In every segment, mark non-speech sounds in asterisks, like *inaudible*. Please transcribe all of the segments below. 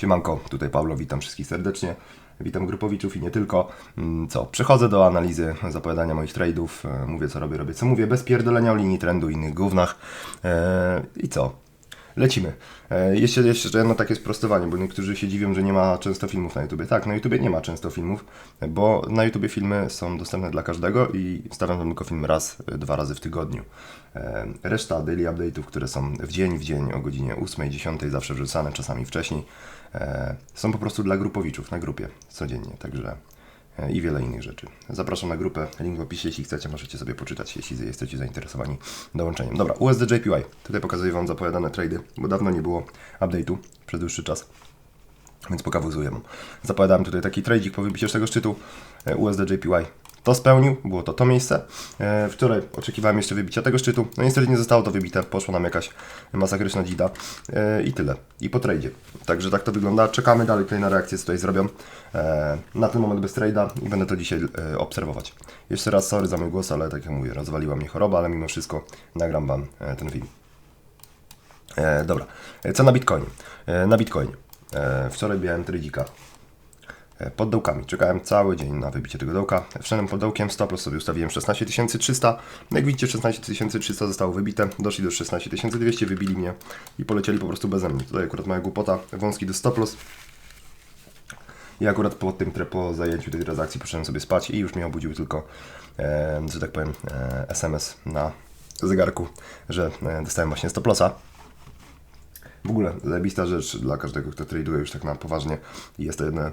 Siemanko, tutaj Paulo, witam wszystkich serdecznie. Witam grupowiczów i nie tylko. Mm, Co? Przechodzę do analizy zapowiadania moich trade'ów. E, Mówię co robię, robię co mówię, bez pierdolenia o linii trendu i innych gównach. E, I co? Lecimy. E, Jeszcze, jeszcze jedno takie sprostowanie, bo niektórzy się dziwią, że nie ma często filmów na YouTubie. Tak, na YouTubie nie ma często filmów, bo na YouTubie filmy są dostępne dla każdego i stawiam tam tylko film raz, dwa razy w tygodniu. E, Reszta daily update'ów, które są w dzień, w dzień o godzinie 8, 10, zawsze wrzucane, czasami wcześniej, są po prostu dla grupowiczów na grupie codziennie, także e, i wiele innych rzeczy. Zapraszam na grupę, link w opisie, jeśli chcecie, możecie sobie poczytać, jeśli jesteście zainteresowani dołączeniem. Dobra, USD JPY. Tutaj pokazuję Wam zapowiadane trady, bo dawno nie było update'u przez dłuższy czas. Więc pokazuję Wam. Zapowiadałem tutaj taki trade'ik po wybiciu z tego szczytu e, USD JPY. To spełnił, było to to miejsce. E, Wczoraj oczekiwałem jeszcze wybicia tego szczytu. No niestety nie zostało to wybite, poszła nam jakaś masakryczna dzida E, i tyle. I po tradzie. Także tak to wygląda. Czekamy dalej tutaj na reakcję, co tutaj zrobią. E, Na ten moment bez trade'a i będę to dzisiaj obserwować. Jeszcze raz sorry za mój głos, ale tak jak mówię, rozwaliła mnie choroba, ale mimo wszystko nagram Wam ten film. Dobra, co na Bitcoinie? E, na Bitcoinie. E, wczoraj miałem tradzika pod dołkami. Czekałem cały dzień na wybicie tego dołka. Wszedłem pod dołkiem, stop loss sobie ustawiłem 16300. No jak widzicie 16300 zostało wybite, doszli do 16200, wybili mnie i polecieli po prostu beze mnie. Tutaj akurat moja głupota, wąski do stop loss. I akurat po tym, po zajęciu tej transakcji poszedłem sobie spać i już mnie obudził tylko, e, że tak powiem, e, SMS na zegarku, że e, dostałem właśnie stop lossa. W ogóle zajebista rzecz dla każdego, kto traduje już tak na poważnie i jest to jedno e,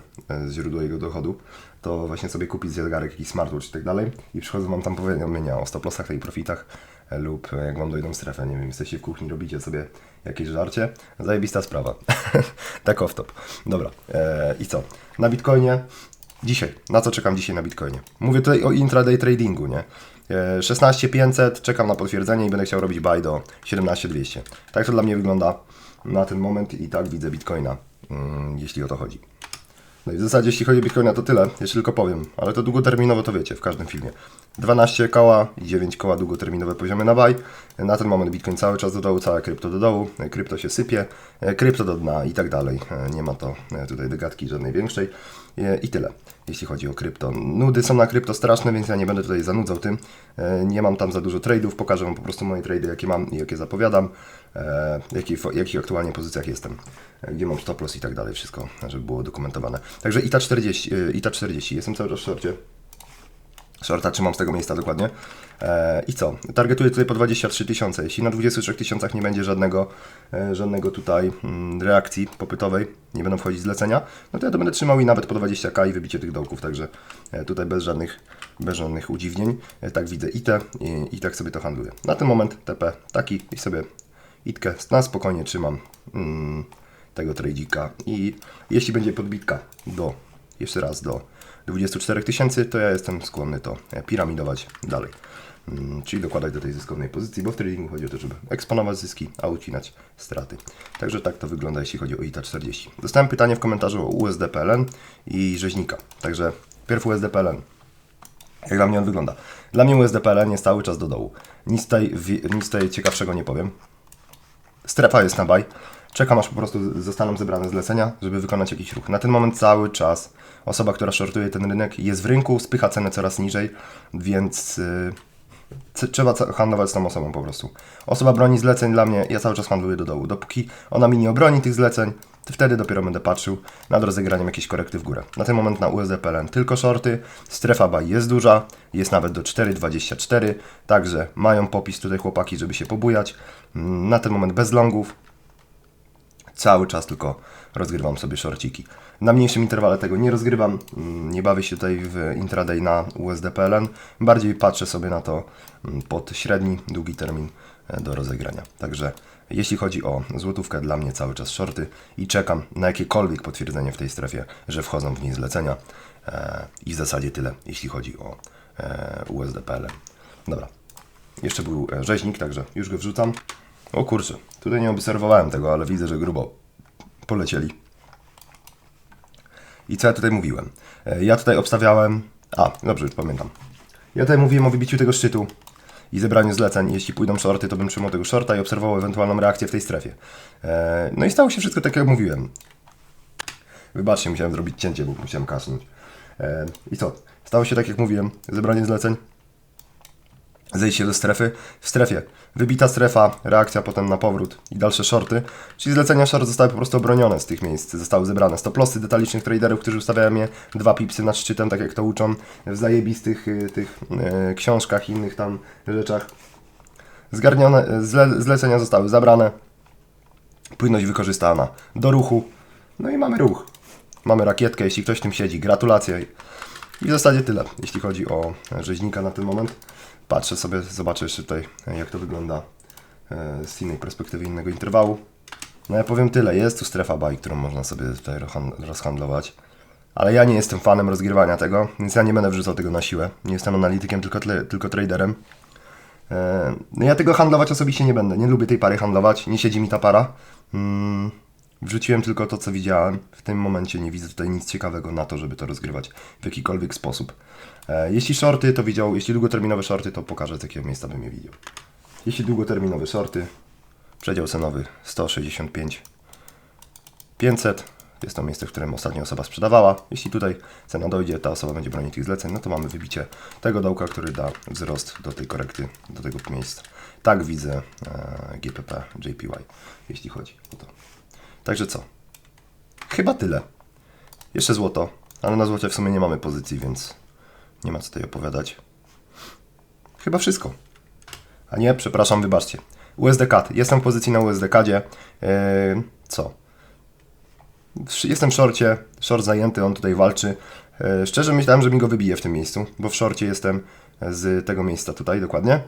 źródło jego dochodu, to właśnie sobie kupić zegarek, jakiś smartwatch i tak dalej i przychodzą Wam tam powiadomienia o stop lossach i profitach e, lub e, jak Wam dojdą strefę, nie wiem, jesteście w kuchni, robicie sobie jakieś żarcie, zajebista sprawa. *laughs* tak off top. Dobra, e, i co? Na Bitcoinie Dzisiaj. Na co czekam dzisiaj na Bitcoinie? Mówię tutaj o intraday tradingu, nie? E, 16500, czekam na potwierdzenie i będę chciał robić buy do 17200. Tak to dla mnie wygląda na ten moment i tak widzę Bitcoina, mm, jeśli o to chodzi. No i w zasadzie jeśli chodzi o Bitcoina to tyle, jeszcze tylko powiem, ale to długoterminowo to wiecie w każdym filmie. 12 koła i 9 koła długoterminowe poziomy na buy. Na ten moment Bitcoin cały czas do dołu, cała krypto do dołu, krypto się sypie, e, krypto do dna i tak dalej. E, Nie ma to e, tutaj dogadki żadnej większej i tyle, jeśli chodzi o krypto. Nudy są na krypto straszne, więc ja nie będę tutaj zanudzał tym. Nie mam tam za dużo tradeów, pokażę Wam po prostu moje trady, jakie mam i jakie zapowiadam, jakich, jakich aktualnie pozycjach jestem, gdzie mam stop loss i tak dalej, wszystko, żeby było dokumentowane. Także ITA 40, e, ITA 40, jestem cały czas w shorcie. Shorta trzymam z tego miejsca dokładnie. E, I co? Targetuję tutaj po 23 tysiące. Jeśli na 23 tysiącach nie będzie żadnego, e, żadnego tutaj mm, reakcji popytowej, nie będą wchodzić zlecenia, no to ja to będę trzymał i nawet po 20k i wybicie tych dołków, także e, tutaj bez żadnych, bez żadnych udziwnień. Tak widzę ITę i, i tak sobie to handluję. Na ten moment TP taki i sobie itkę na spokojnie trzymam mm, tego tradzika i jeśli będzie podbitka do, jeszcze raz do 24 tysięcy, to ja jestem skłonny to piramidować dalej. Mm, Czyli dokładać do tej zyskownej pozycji, bo w tradingu chodzi o to, żeby eksponować zyski, a ucinać straty. Także tak to wygląda, jeśli chodzi o ITA 40. Dostałem pytanie w komentarzu o USD PLN i rzeźnika. Także pierw USD PLN. Jak dla mnie on wygląda? Dla mnie USD PLN jest cały czas do dołu. Nic tutaj, nic tutaj ciekawszego nie powiem. Strefa jest na buy. Czekam aż po prostu zostaną zebrane zlecenia, żeby wykonać jakiś ruch. Na ten moment cały czas osoba, która shortuje ten rynek jest w rynku, spycha cenę coraz niżej, więc yy, trzeba handlować z tą osobą po prostu. Osoba broni zleceń dla mnie, ja cały czas handluję do dołu. Dopóki ona mi nie obroni tych zleceń, to wtedy dopiero będę patrzył nad rozegraniem jakiejś korekty w górę. Na ten moment na USD PLN tylko shorty, strefa buy jest duża, jest nawet do 4,24, także mają popis tutaj chłopaki, żeby się pobujać. Mm, Na ten moment bez longów, cały czas tylko rozgrywam sobie shorciki. Na mniejszym interwale tego nie rozgrywam, mm, nie bawię się tutaj w intraday na USD PLN, bardziej patrzę sobie na to mm, pod średni, długi termin e, do rozegrania. Także jeśli chodzi o złotówkę, dla mnie cały czas shorty i czekam na jakiekolwiek potwierdzenie w tej strefie, że wchodzą w niej zlecenia e, i w zasadzie tyle, jeśli chodzi o e, USD PLN. Dobra, jeszcze był rzeźnik, także już go wrzucam. O kurczę, tutaj nie obserwowałem tego, ale widzę, że grubo polecieli. I co ja tutaj mówiłem? E, Ja tutaj obstawiałem. A, dobrze, już pamiętam. Ja tutaj mówiłem o wybiciu tego szczytu i zebraniu zleceń. Jeśli pójdą shorty, to bym trzymał tego shorta i obserwował ewentualną reakcję w tej strefie. E, No i stało się wszystko tak, jak mówiłem. Wybaczcie, musiałem zrobić cięcie, bo musiałem kasnąć. E, I co? Stało się tak, jak mówiłem, zebranie zleceń, zejście do strefy. W strefie wybita strefa, reakcja potem na powrót i dalsze shorty. Czyli zlecenia short zostały po prostu obronione z tych miejsc, zostały zebrane. Stoplosy detalicznych traderów, którzy ustawiają je dwa pipsy nad szczytem, tak jak to uczą w zajebistych y, tych y, książkach i innych tam rzeczach. Zgarnione, zle, zlecenia zostały zabrane, płynność wykorzystana do ruchu. No i mamy ruch. Mamy rakietkę, jeśli ktoś w tym siedzi. Gratulacje. I w zasadzie tyle, jeśli chodzi o rzeźnika na ten moment. Patrzę sobie, zobaczę jeszcze tutaj, jak to wygląda e, z innej perspektywy, innego interwału. No ja powiem tyle, jest tu strefa buy, którą można sobie tutaj rozhan- rozhandlować. Ale ja nie jestem fanem rozgrywania tego, więc ja nie będę wrzucał tego na siłę. Nie jestem analitykiem, tylko, tle, tylko traderem. E, No ja tego handlować osobiście nie będę. Nie lubię tej pary handlować. Nie siedzi mi ta para. Mm, Wrzuciłem tylko to, co widziałem. W tym momencie nie widzę tutaj nic ciekawego na to, żeby to rozgrywać w jakikolwiek sposób. E, Jeśli shorty, to widział, jeśli długoterminowe shorty, to pokażę z jakiego miejsca bym je widział. Jeśli długoterminowe shorty, przedział cenowy 165 500. Jest to miejsce, w którym ostatnia osoba sprzedawała. Jeśli tutaj cena dojdzie, ta osoba będzie bronić tych zleceń, no to mamy wybicie tego dołka, który da wzrost do tej korekty, do tego miejsca. Tak widzę e, GPP, JPY, jeśli chodzi o to. Także co? Chyba tyle. Jeszcze złoto, ale na złocie w sumie nie mamy pozycji, więc nie ma co tutaj opowiadać. Chyba wszystko. A nie, przepraszam, wybaczcie. USD CAD. Jestem w pozycji na USD CADzie. Eee, co? Jestem w szorcie, short zajęty, on tutaj walczy. E, Szczerze myślałem, że mi go wybije w tym miejscu, bo w szorcie jestem z tego miejsca tutaj dokładnie.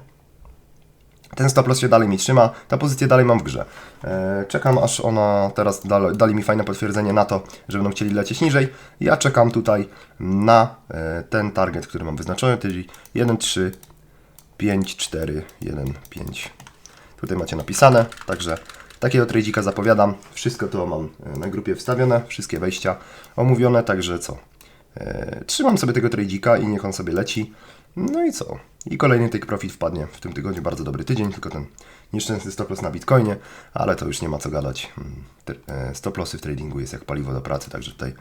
Ten stop loss się dalej mi trzyma, ta pozycję dalej mam w grze. E, Czekam aż ona teraz dali, dali mi fajne potwierdzenie na to, że będą chcieli lecieć niżej. Ja czekam tutaj na e, ten target, który mam wyznaczony, czyli 1, 3, 5, 4, 1, 5. Tutaj macie napisane, także takiego tradzika zapowiadam. Wszystko to mam e, na grupie wstawione, wszystkie wejścia omówione, także co? Trzymam sobie tego tradzika i niech on sobie leci. No i co? I kolejny take profit wpadnie w tym tygodniu, bardzo dobry tydzień, tylko ten nieszczęsny stop loss na Bitcoinie, ale to już nie ma co gadać. Mm, e, Stop lossy w tradingu jest jak paliwo do pracy, także tutaj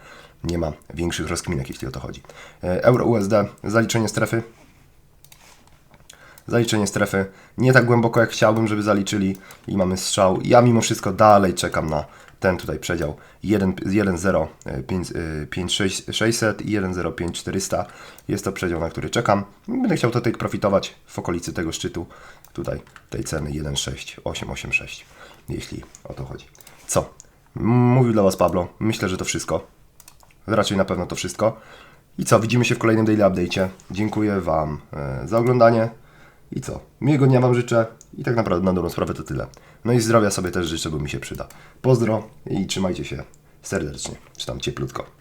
nie ma większych rozkminek, jeśli o to chodzi. E, Euro USD, zaliczenie strefy, zaliczenie strefy nie tak głęboko jak chciałbym, żeby zaliczyli i mamy strzał. Ja mimo wszystko dalej czekam na ten tutaj przedział 1.05.600 i 1.05.400. Jest to przedział, na który czekam. Będę chciał to take profitować w okolicy tego szczytu, tutaj tej ceny 1.6886, jeśli o to chodzi. Co? Mówił dla Was Pablo. Myślę, że to wszystko. Raczej na pewno to wszystko. I co? Widzimy się w kolejnym Daily Update'cie. Dziękuję Wam e, za oglądanie. I co? Miłego dnia Wam życzę. I tak naprawdę na dobrą sprawę to tyle. No i zdrowia sobie też życzę, bo mi się przyda. Pozdro i trzymajcie się serdecznie. Czy tam cieplutko.